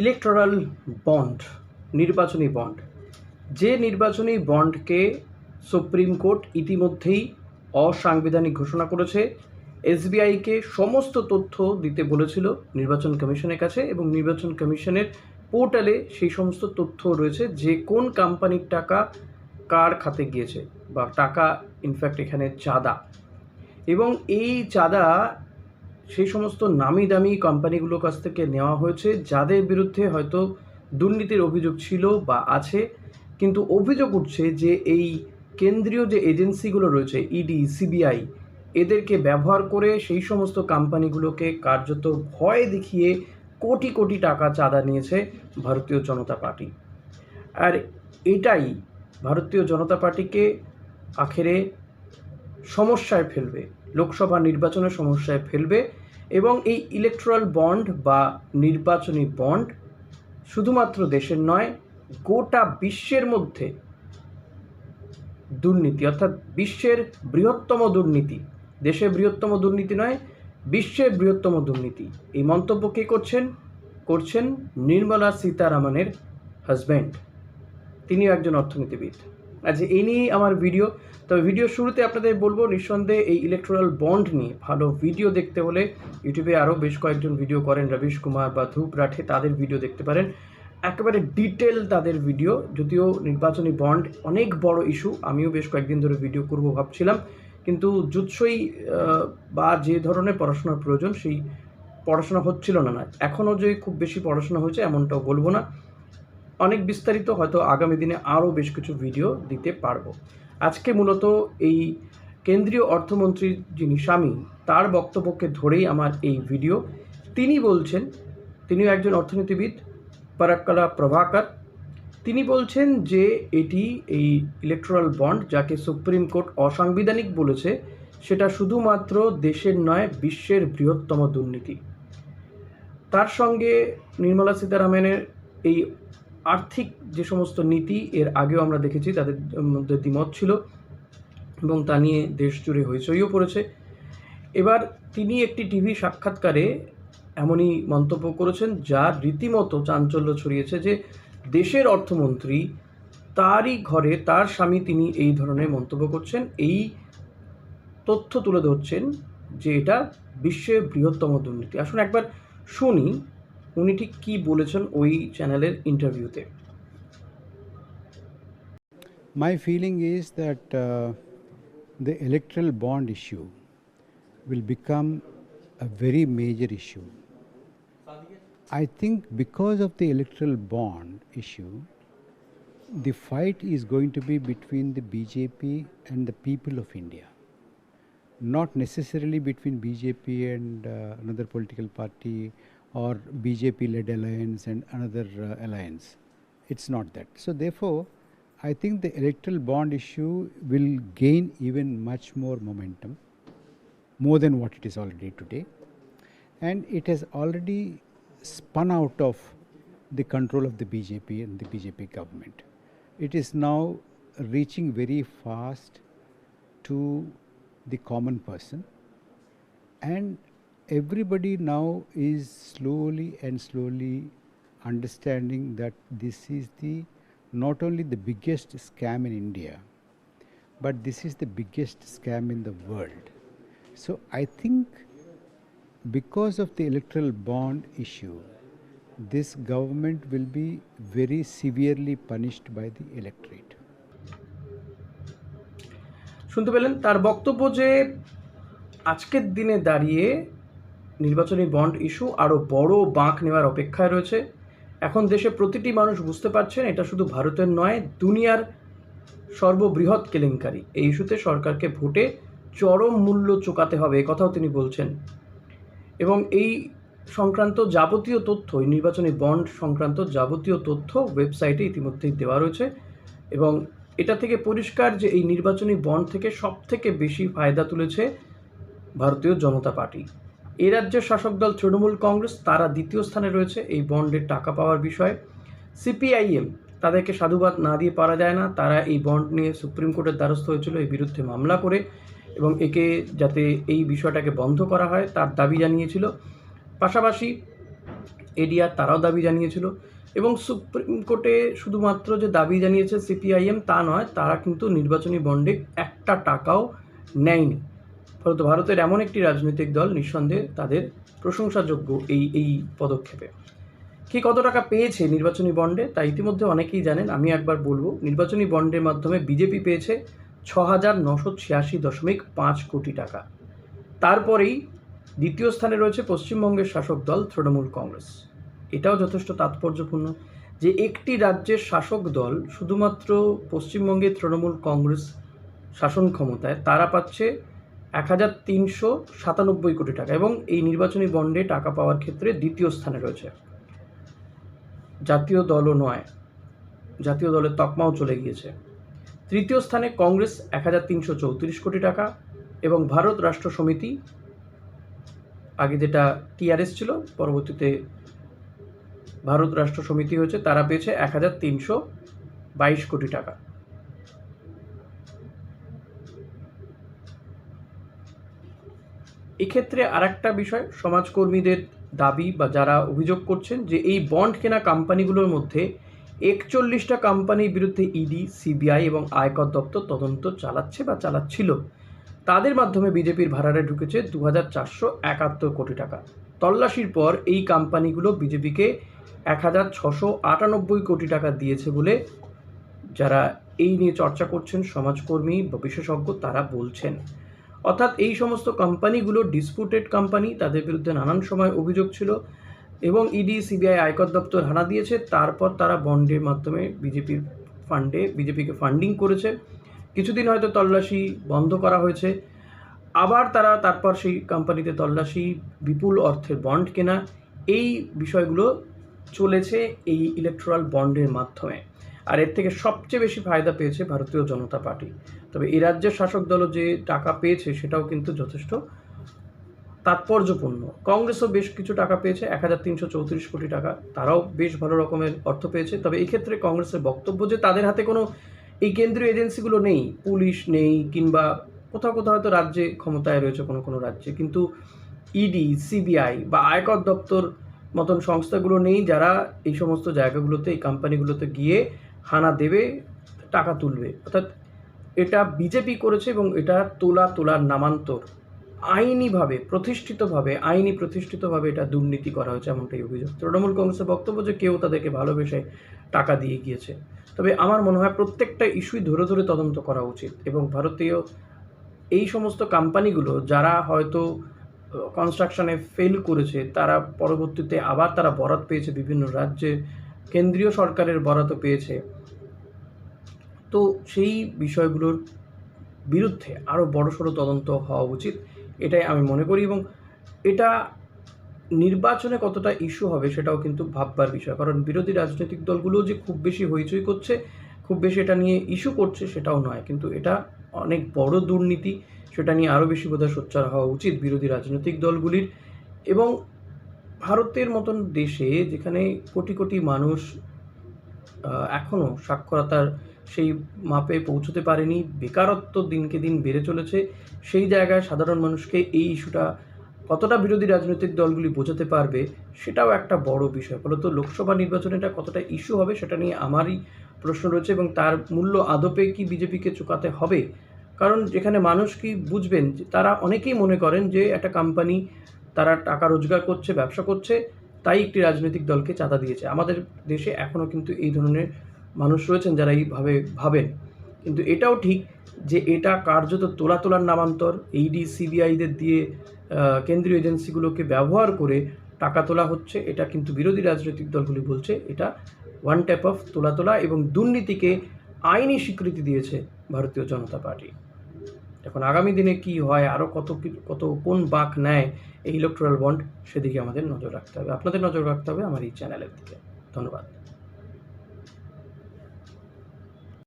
Electoral bond নির্বাচনী bond যে নির্বাচনী বন্ডকে সুপ্রিম কোর্ট ইতিমধ্যেই অসাংবিধানিক ঘোষণা করেছে, এসবিআইকে সমস্ত তথ্য দিতে বলেছিল নির্বাচন কমিশনের কাছে এবং নির্বাচন কমিশনের পোর্টালে সেই সমস্ত তথ্য রয়েছে, যে কোন কোম্পানির টাকা কার খাতে গিয়েছে বা টাকা ইনফ্যাক্ট এখানে চাঁদা। এবং এই চাঁদা সেই সমস্ত নামি দামি কোম্পানিগুলোর কাছ থেকে নেওয়া হয়েছে, যাদের বিরুদ্ধে হয়তো দুর্নীতির অভিযোগ ছিল বা আছে। কিন্তু অভিযোগ উঠছে যে এই কেন্দ্রীয় যে এজেন্সিগুলো রয়েছে, ইডি, সিবিআই, এদেরকে ব্যবহার করে সেই সমস্ত কোম্পানিগুলোকে কার্যত ভয় দেখিয়ে কোটি কোটি টাকা চাঁদা নিয়েছে ভারতীয় জনতা পার্টি। আর এটাই ভারতীয় জনতা পার্টিকে আখেরে সমস্যায় ফেলবে। লোকসভা নির্বাচনের সমস্যায় ফেলবে এবং এই ইলেকট্রাল বন্ড বা নির্বাচনী বন্ড শুধুমাত্র দেশের নয়, গোটা বিশ্বের মধ্যে দুর্নীতি, অর্থাৎ বিশ্বের বৃহত্তম দুর্নীতি, দেশের বৃহত্তম দুর্নীতি নয়, বিশ্বের বৃহত্তম দুর্নীতি। এই মন্তব্য কে করছেন? করছেন নির্মলা সীতারামনের হাজব্যান্ড তিনিও একজন অর্থনীতিবিদ। আচ্ছা এই নিয়েই আমার ভিডিও তবে ভিডিও শুরুতে আপনাদের বলব, নিঃসন্দেহে এই ইলেকট্রাল বন্ড নিয়ে ভালো ভিডিও দেখতে হলে ইউটিউবে আরও বেশ কয়েকজন ভিডিও করেন। রবিশ কুমার বা ধূপ রাঠে তাদের ভিডিও দেখতে পারেন। একেবারে ডিটেল তাদের ভিডিও যদিও নির্বাচনী বন্ড অনেক বড় ইস্যু আমিও বেশ কয়েকদিন ধরে ভিডিও করব ভাবছিলাম। কিন্তু জুৎসই বা যে ধরনের পড়াশোনার প্রয়োজন, সেই পড়াশোনা হচ্ছিল না। না, এখনও যে খুব বেশি পড়াশোনা হয়েছে, এমনটাও বলব না। অনেক বিস্তারিত হয়তো আগামী দিনে আরও বেশ কিছু ভিডিও দিতে পারব। আজকে মূলত এই কেন্দ্রীয় অর্থমন্ত্রীর যিনি স্বামী, তার বক্তব্যকে ধরেই আমার এই ভিডিও তিনি বলছেন, তিনিও একজন অর্থনীতিবিদ পরাক্কলা প্রভাকর। তিনি বলছেন যে এটি এই ইলেকট্রাল বন্ড যাকে সুপ্রিম কোর্ট অসাংবিধানিক বলেছে, সেটা শুধুমাত্র দেশের নয়, বিশ্বের বৃহত্তম দুর্নীতি। তার সঙ্গে নির্মলা সীতারামনের এই আর্থিক যে সমস্ত নীতি, এর আগেও আমরা দেখেছি তাদের মধ্যে দ্বিমত ছিল এবং তা নিয়ে দেশ জুড়ে হইচইও পড়েছে। এবার তিনি একটি টিভি সাক্ষাৎকারে এমনই মন্তব্য করেছেন, যা রীতিমতো চাঞ্চল্য ছড়িয়েছে যে দেশের অর্থমন্ত্রী তারই ঘরে তার স্বামী তিনি এই ধরনের মন্তব্য করছেন। এই তথ্য তুলে ধরছেন যে এটা বিশ্বের বৃহত্তম দুর্নীতি। আসুন একবার শুনি উনি ঠিক কী বলেছেন ওই চ্যানেলের ইন্টারভিউতে My feeling is that uh, the electoral bond issue will become a very major issue. I think because of the electoral bond issue, the fight is going to be between the BJP and the people of India, not necessarily between BJP and uh, another political party or BJP led alliance and another uh, alliance. It's not that. So, therefore, I think the electoral bond issue will gain even much more momentum, more than what it is already today. And it has already spun out of the control of the BJP and the BJP government. It is now reaching very fast to the common person and everybody now is slowly and slowly understanding that this is the not only the biggest scam in India, but this is the biggest scam in the world. So I think because of the electoral bond issue, this government will be very severely punished by the electorate. শুনতে পেলেন তার বক্তব্য যে আজকের দিনে দাঁড়িয়ে নির্বাচনী bond issue আরও বড় বাঁক নেওয়ার অপেক্ষায় রয়েছে। এখন দেশে প্রতিটি মানুষ বুঝতে পারছেন এটা শুধু ভারতের নয়, দুনিয়ার সর্ববৃহৎ কেলেঙ্কারি। এই ইস্যুতে সরকারকে ভোটে চরম মূল্য চোকাতে হবে কথাও তিনি বলছেন। এবং এই সংক্রান্ত যাবতীয় তথ্য, এই নির্বাচনী বন্ড সংক্রান্ত যাবতীয় তথ্য ওয়েবসাইটে ইতিমধ্যেই দেওয়া রয়েছে। এবং এটা থেকে পরিষ্কার যে এই নির্বাচনী বন্ড থেকে সব থেকে বেশি ফায়দা তুলেছে ভারতীয় জনতা পার্টি। এ রাজ্যের শাসক দল তৃণমূল কংগ্রেস, তারা দ্বিতীয় স্থানে রয়েছে এই বন্ডের টাকা পাওয়ার বিষয়ে। সিপিআইএম তাদেরকে সাধুবাদ না দিয়ে পারা যায় না। তারা এই বন্ড নিয়ে সুপ্রিম কোর্টের দ্বারস্থ হয়েছিল এই বিরুদ্ধে মামলা করে এবং একে যাতে এই বিষয়টাকে বন্ধ করা হয় তার দাবি জানিয়েছিল। পাশাপাশি এডিআর তারাও দাবি জানিয়েছিল এবং সুপ্রিম কোর্টে শুধুমাত্র যে দাবি জানিয়েছে সিপিআইএম তা নয়, তারা কিন্তু নির্বাচনী বন্ডে একটা টাকাও নেয়নি। ফলত ভারতের এমন একটি রাজনৈতিক দল নিঃসন্দেহে তাদের প্রশংসাযোগ্য এই এই পদক্ষেপে। কি কত টাকা পেয়েছে নির্বাচনী বন্ডে তা ইতিমধ্যে অনেকেই জানেন, আমি একবার বলব। নির্বাচনী বন্ডের মাধ্যমে বিজেপি পেয়েছে ছ হাজার নশো ছিয়াশি দশমিক পাঁচ কোটি টাকা। তারপরেই দ্বিতীয় স্থানে রয়েছে পশ্চিমবঙ্গের শাসক দল তৃণমূল কংগ্রেস। এটাও যথেষ্ট তাৎপর্যপূর্ণ যে একটি রাজ্যের শাসক দল শুধুমাত্র পশ্চিমবঙ্গে তৃণমূল কংগ্রেস শাসন ক্ষমতায়, তারা পাচ্ছে এক হাজার তিনশো সাতানব্বই কোটি টাকা এবং এই নির্বাচনী বন্ডে টাকা পাওয়ার ক্ষেত্রে দ্বিতীয় স্থানে রয়েছে। জাতীয় দলও নয়, জাতীয় দলের তকমাও চলে গিয়েছে। তৃতীয় স্থানে কংগ্রেস এক হাজার তিনশো চৌত্রিশ কোটি টাকা এবং ভারত রাষ্ট্র সমিতি, আগে যেটা টিআরএস ছিল, পরবর্তীতে ভারত রাষ্ট্র সমিতি হয়েছে, তারা পেয়েছে এক হাজার তিনশো বাইশ কোটি টাকা। এক্ষেত্রে আরেকটা বিষয়, সমাজকর্মীদের দাবি বা যারা অভিযোগ করছেন যে এই বন্ড কেনা কোম্পানিগুলোর মধ্যে একচল্লিশটা কোম্পানির বিরুদ্ধে ইডি, সিবিআই এবং আয়কর দপ্তর তদন্ত চালাচ্ছে বা চালাচ্ছিল। তাদের মাধ্যমে বিজেপির ভাড়ারে ঢুকেছে দু হাজার চারশো একাত্তর কোটি টাকা। তল্লাশির পর এই কোম্পানিগুলো বিজেপিকে এক হাজার ছশো আটানব্বই কোটি টাকা দিয়েছে বলে যারা এই নিয়ে চর্চা করছেন সমাজকর্মী বা বিশেষজ্ঞ তারা বলছেন। অর্থাৎ এই সমস্ত কোম্পানিগুলো ডিসপুটেড কোম্পানি তাদের বিরুদ্ধে নানান সময় অভিযোগ ছিল এবং ইডি সিবিআই আয়কর দপ্তর হানা দিয়েছে। তারপর তারা বন্ডের মাধ্যমে বিজেপির ফান্ডে বিজেপিকে ফান্ডিং করেছে। কিছুদিন হয়তো তল্লাশি বন্ধ করা হয়েছে। আবার তারা তারপর সেই কোম্পানিতে তল্লাশি, বিপুল অর্থের বন্ড কেনা, এই বিষয়গুলো চলেছে এই ইলেকট্রাল বন্ডের মাধ্যমে। আর এর থেকে সবচেয়ে বেশি ফায়দা পেয়েছে ভারতীয় জনতা পার্টি। তবে এই রাজ্যের শাসক দলও যে টাকা পেয়েছে, সেটাও কিন্তু যথেষ্ট তাৎপর্যপূর্ণ। কংগ্রেসও বেশ কিছু টাকা পেয়েছে, এক হাজার তিনশো চৌত্রিশ কোটি টাকা। তারাও বেশ ভালো রকমের অর্থ পেয়েছে। তবে এই ক্ষেত্রে কংগ্রেসের বক্তব্য যে তাদের হাতে কোনো এই কেন্দ্রীয় এজেন্সিগুলো নেই, পুলিশ নেই, কিংবা কোথাও কোথাও হয়তো রাজ্যে ক্ষমতায় রয়েছে কোনো কোনো রাজ্যে। কিন্তু ইডি সিবিআই বা আয়কর দপ্তর মতন সংস্থাগুলো নেই যারা এই সমস্ত জায়গাগুলোতে, এই কোম্পানিগুলোতে গিয়ে হানা দেবে, টাকা তুলবে। অর্থাৎ এটা বিজেপি করেছে এবং এটা তোলা, তোলার নামান্তর আইনিভাবে, প্রতিষ্ঠিতভাবে, আইনি প্রতিষ্ঠিতভাবে এটা দুর্নীতি করা হয়েছে এমনটাই অভিযোগ। তৃণমূল কংগ্রেসের বক্তব্য যে কেউ তাদেরকে ভালোবেসে টাকা দিয়ে গিয়েছে। তবে আমার মনে হয় প্রত্যেকটা ইস্যুই ধরে ধরে তদন্ত করা উচিত এবং ভারতীয় এই সমস্ত কোম্পানিগুলো যারা হয়তো কনস্ট্রাকশনে ফেল করেছে, তারা পরবর্তীতে আবার তারা বরাত পেয়েছে বিভিন্ন রাজ্যে। কেন্দ্রীয় সরকারের বরাতও পেয়েছে। তো সেই বিষয়গুলোর বিরুদ্ধে আরও বড়সড় তদন্ত হওয়া উচিত, এটাই আমি মনে করি এবং এটা নির্বাচনে কতটা ইস্যু হবে সেটাও কিন্তু ভাববার বিষয়। কারণ বিরোধী রাজনৈতিক দলগুলো যে খুব বেশি হইচই করছে, খুব বেশি এটা নিয়ে ইস্যু করছে সেটাও নয়। কিন্তু এটা অনেক বড় দুর্নীতি, সেটা নিয়ে আরও বেশি বোধহয় সোচ্চার হওয়া উচিত বিরোধী রাজনৈতিক দলগুলির। এবং ভারতের মতন দেশে যেখানে কোটি কোটি মানুষ এখনও সাক্ষরতার সেই মাপে পৌঁছতে পারেনি। বেকারত্ব দিনকে দিন বেড়ে চলেছে। সেই জায়গায় সাধারণ মানুষকে এই ইস্যুটা কতটা বিরোধী রাজনৈতিক দলগুলি বোঝাতে পারবে সেটাও একটা বড় বিষয়। ফলত লোকসভা নির্বাচনে এটা কতটা ইস্যু হবে সেটা নিয়ে আমারই প্রশ্ন রয়েছে এবং তার মূল্য আদপে কি বিজেপিকে চুকাতে হবে? কারণ যেখানে মানুষ কি বুঝবেন যে তারা অনেকেই মনে করেন যে একটা কোম্পানি তারা টাকা রোজগার করছে, ব্যবসা করছে, তাই একটি রাজনৈতিক দলকে চাঁদা দিয়েছে। আমাদের দেশে এখনও কিন্তু এই ধরনের মানুষ রয়েছেন যারা এইভাবে ভাবেন। কিন্তু এটাও ঠিক যে এটা কার্যত তোলা তোলার নামান্তর এইডি সিবিআইদের দিয়ে কেন্দ্রীয় এজেন্সিগুলোকে ব্যবহার করে টাকা তোলা হচ্ছে। এটা কিন্তু বিরোধী রাজনৈতিক দলগুলি বলছে, এটা ওয়ান টাইপ অফ তোলা তোলা এবং দুর্নীতিকে আইনি স্বীকৃতি দিয়েছে ভারতীয় জনতা পার্টি। এখন আগামী দিনে কি হয় আরও কত কত, কোন বাক নেয় এই ইলেকট্রাল বন্ড সেদিকে আমাদের নজর রাখতে হবে। আপনাদের নজর রাখতে হবে আমার এই চ্যানেলের দিকে। ধন্যবাদ।